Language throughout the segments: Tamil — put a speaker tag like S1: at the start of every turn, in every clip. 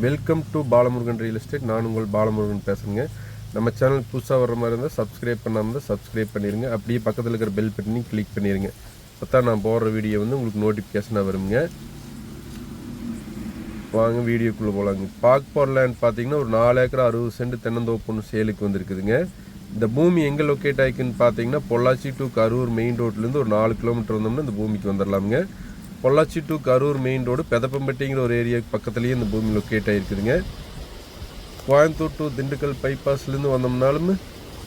S1: Welcome to Balamurugan real estate நான் உங்கள் பாலமுருகன் பேசுகிறேங்க நம்ம சேனல் புதுசாக வர மாதிரி இருந்தால் சப்ஸ்கிரைப் பண்ணாமல் இருந்தால் சப்ஸ்கிரைப் பண்ணிடுங்க அப்படியே பக்கத்தில் இருக்கிற பெல் பட்டனையும் கிளிக் பண்ணிடுங்க அப்போ தான் நான் போடுற வீடியோ வந்து உங்களுக்கு நோட்டிஃபிகேஷனாக வருங்க. வாங்க வீடியோக்குள்ளே போகலாங்க பார்க்க போகிற லேண்ட் பார்த்தீங்கன்னா ஒரு நாலு ஏக்கர் அறுபது சென்ட் தென்னந்தோப்பு ஒன்று சேலுக்கு வந்திருக்குதுங்க. இந்த பூமி எங்கே லொக்கேட் ஆகிக்குன்னு பார்த்தீங்கன்னா பொள்ளாச்சி டு கரூர் மெயின் ரோட்லேருந்து ஒரு நாலு கிலோமீட்டர் வந்தோம்னா இந்த பூமிக்கு வந்துடலாமுங்க Pollachi to Karur main road பெதப்பம்பட்டிங்கிற ஒரு ஏரியாவுக்கு பக்கத்துலேயே இந்த பூமி லொக்கேட் ஆகிருக்குதுங்க கோயம்புத்தூர் டு திண்டுக்கல் பைபாஸ்லேருந்து வந்தோம்னாலும்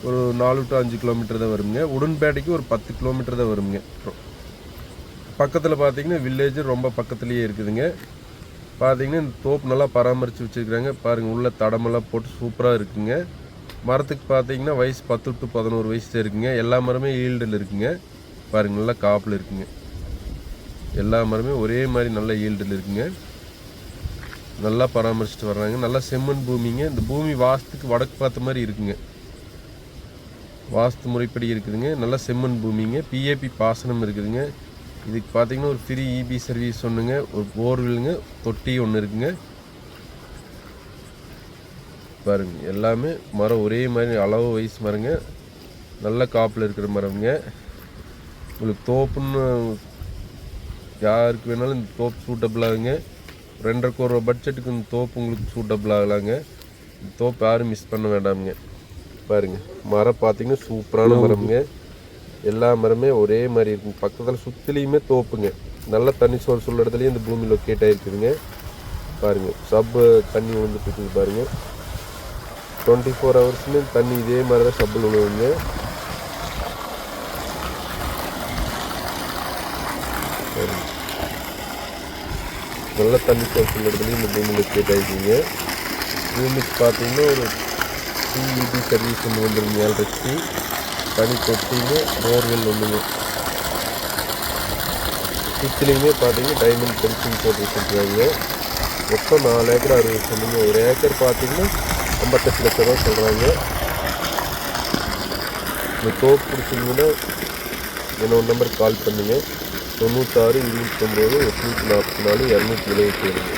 S1: ஒரு நாலு டு அஞ்சு கிலோமீட்டர் தான் வருங்க. உடன்பேட்டைக்கு ஒரு பத்து கிலோமீட்டர் தான் வருங்க. பக்கத்தில் பார்த்தீங்கன்னா வில்லேஜ் ரொம்ப பக்கத்துலேயே இருக்குதுங்க. பார்த்தீங்கன்னா இந்த தோப்பு நல்லா பராமரித்து வச்சுருக்குறாங்க. பாருங்கள் உள்ள தடமெல்லாம் போட்டு சூப்பராக இருக்குங்க. மரத்துக்கு பார்த்தீங்கன்னா வயசு பத்து டு பதினோரு வயசு தான் இருக்குங்க. எல்லா மரமே ஈல்டில் இருக்குங்க. பாருங்கள் நல்லா காப்பில் இருக்குங்க. எல்லா மரமே ஒரே மாதிரி நல்ல ஈல்டில் இருக்குங்க. நல்லா பராமரிச்சுட்டு வர்றாங்க. நல்லா செம்மண் பூமிங்க. இந்த பூமி வாஸ்துக்கு வடக்கு பார்த்த மாதிரி இருக்குங்க. வாஸ்து முறைப்படி இருக்குதுங்க. நல்லா செம்மண் பூமிங்க. பிஏபி பாசனம் இருக்குதுங்க. இதுக்கு பார்த்தீங்கன்னா ஒரு ஃப்ரீ இபி சர்வீஸ் ஒன்றுங்க ஒரு போர்வெல்லுங்க தொட்டி ஒன்று இருக்குங்க. பாருங்க. எல்லாமே மரம் ஒரே மாதிரி அளவு வயசு மரங்க. நல்ல காப்பில் இருக்கிற மரம்ங்க. உங்களுக்கு தோப்புன்னு யாருக்கு வேணாலும் இந்த தோப்பு சூட்டபிள் ஆகுங்க. ரெண்டரை கோடி ரூபா பட்ஜெட்டுக்கு இந்த தோப்பு உங்களுக்கு சூட்டபிள் ஆகலாங்க. இந்த தோப்பு யாரும் மிஸ் பண்ண வேண்டாமுங்க. பாருங்க மரம் பார்த்தீங்கன்னா சூப்பரான மரம்ங்க. எல்லா மரமே ஒரே மாதிரி இருக்குங்க பக்கத்தில் சுற்றிலையுமே தோப்புங்க. நல்ல தண்ணி சோறு சொல்ல இடத்துலையும் இந்த பூமி லொக்கேட் ஆகிருக்குதுங்க பாருங்க சப்பு தண்ணி விழுந்துட்டு இருக்குது பாருங்க. டுவெண்ட்டி ஃபோர் ஹவர்ஸ்மே தண்ணி இதே மாதிரி தான் சப்பில் விழுவுங்க பாருங்க. நல்ல தண்ணி சோர்ஸ் உள்ள இடத்துலையும் இந்த பூமியில் லொக்கேட் பூமிக்கு பார்த்தீங்கன்னா ஒரு டிஇபி சர்வீஸ் ஒன்று வந்துருங்க ஏழரைக்கு தனி தொட்டிங்க போர்வெல் ஒன்றுங்க சுற்றிலையுமே பார்த்தீங்கன்னா டைமண்ட் பென்சிங் போட்டு வச்சுருக்காங்க. மொத்தம் நாலு ஏக்கர் அறுபது சொன்னீங்க ஒரு ஏக்கர் பார்த்தீங்கன்னா ஐம்பத்தெட்டு லட்ச ரூபா சொல்கிறாங்க இந்த தோப்பு பிடிச்சிங்கன்னா என்னோட நம்பருக்கு கால் பண்ணுங்கள் தொண்ணூத்தாறு இருபத்தொம்போது எட்நூற்றி நாற்பத்தி நாலு இரநூத்தி எழுபத்தி ஏழுங்க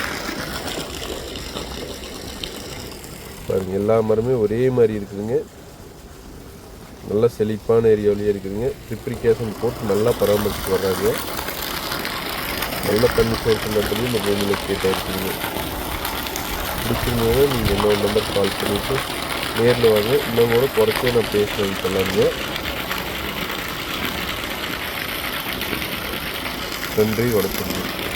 S1: பாருங்கள் எல்லா மரமே ஒரே மாதிரி இருக்குதுங்க. நல்ல செழிப்பான ஏரியாவிலேயே இருக்குதுங்க. ட்ரிப்ளிகேஷன் போட்டு நல்லா பராமரிச்சுட்டு வர்றாங்க. நல்ல தண்ணி சோர்ஸ் இடத்துலையும் இந்த பூமியில் கேட்டாக இருக்குதுங்க. பிடிச்சிருந்ததுன்னா நீங்கள் என்னோட நம்பர் கால் பண்ணிவிட்டு நேரில் வாங்க. இன்னும் கூட குறைச்சே நான் பேசுகிறேன் சொல்லாங்க நன்றி வணக்கம்.